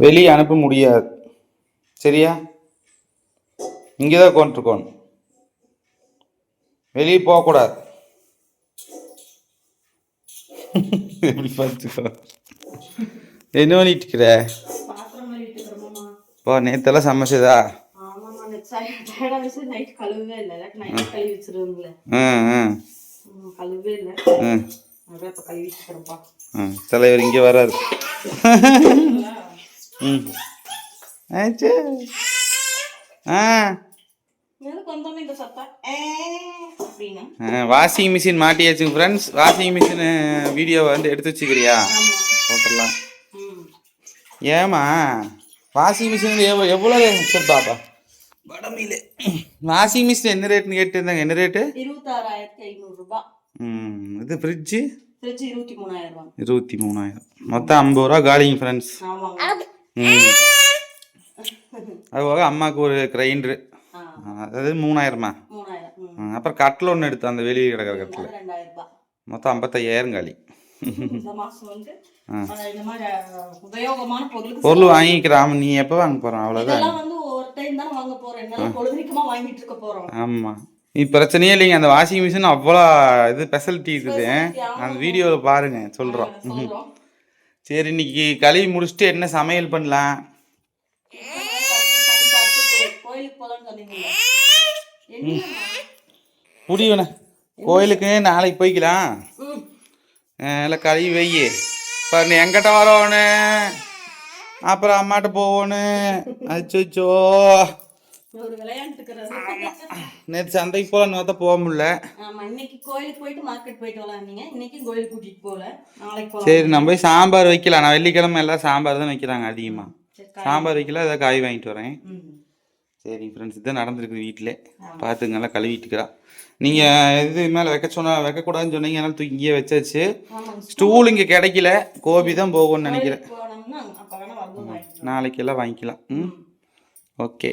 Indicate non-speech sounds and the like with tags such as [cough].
வெளியே அனுப்ப முடியாது. சரியா? இங்கே தான் கொண்டிருக்கணும் வெளியே போகக்கூடாது. எப்படி பார்த்துக்கோ. என்ன பண்ணிட்டு இருக்கிற. இப்போ நேத்தெல்லாம் சமைச்சதா தலைவர் இங்கே வராரு. [laughs] ம். ஆச்சு. ஆ. வாஷிங் மிஷின் மாட்டியாச்சுங்க ஃப்ரெண்ட்ஸ் வாஷிங் மிஷின் வீடியோவை வந்து எடுத்து வச்சுக்கிறியா. போட்டுடலாம். ம். ஏமா வாஷிங் மிஷின் எவ்வளோ எவ்வளோ சரி பாப்பா. வடமையில வாஷிங் மிஷின் என்ன ரேட்னு கேட்டுருந்தாங்க. என்ன ரேட்டு இருபத்தாறாயிரத்தி ஐநூறு ரூபாய் ம் இது ஃப்ரிட்ஜு ஃப்ரிட்ஜ் இருபத்தி மூணாயிரம் ரூபாய் இருபத்தி மூணாயிரம். மொத்தம் ஐம்பது ரூபா காலிங்க ஃப்ரெண்ட்ஸ் அது போக அம்மாவுக்கு ஒரு கிரைண்டரு அதாவது மூணாயிரமா? ம். ம், அப்புறம் கட்டில் ஒன்று எடுத்து அந்த வெளியே கிடக்கிற கட்டில் மொத்தம் ஐம்பத்தையாயிரம் காலி பொருள் வாங்கிக்கிறாம நீ எப்போ வாங்க போகிறோம் அவ்வளோதான் ஆமாம் நீ பிரச்சனையே இல்லைங்க. அந்த வாஷிங் மிஷின் அவ்வளோ இது ஃபெசிலிட்டி இருக்குது. அந்த வீடியோவில் பாருங்கள் சொல்கிறோம் சொல்றோம். சரி இன்னைக்கு கழுவி முடிச்சுட்டு என்ன சமையல் பண்ணலாம்? முடியுண்ணே கோயிலுக்கு நாளைக்கு போய்க்கலாம். இல்லை கழுவி வை பாரு எங்கிட்ட வரோன்னு அப்புறம் அம்மாட்ட போகணும் அச்சோ நேற்று சந்தைக்கு போகலான்னு பார்த்தா போக முடியல. இன்னைக்கு கோயிலுக்கு போயிட்டு மார்க்கெட் போயிட்டு வரலாம்னீங்க இன்னைக்கு கோயிலுக்கு கூட்டிட்டு போகல. நாளைக்கு சரி நம்ம போய் சாம்பார் வைக்கலாம். நான் வெள்ளிக்கிழமை எல்லாம் சாம்பார் தான் வைக்கிறாங்க அதிகமாக சாம்பார் வைக்கல ஏதாவது காய் வாங்கிட்டு வரேன். சரி ஃப்ரெண்ட்ஸ் இதுதான் நடந்திருக்குது வீட்டில் பார்த்துங்க நல்லா கழுவிட்டுக்கிறா. நீங்கள் இது மேலே வைக்க சொன்னா வைக்கக்கூடாதுன்னு சொன்னீங்க. அதனால தூக்கி இங்கேயே வச்சாச்சு. ஸ்டூல் இங்கே கிடைக்கல. கோபி தான் போகும்னு நினைக்கிறேன். போனோம்னா அப்ப வேணா வந்து வாங்கிக்கலாம். நாளைக்கு எல்லாம் வாங்கிக்கலாம் ம். ஓகே.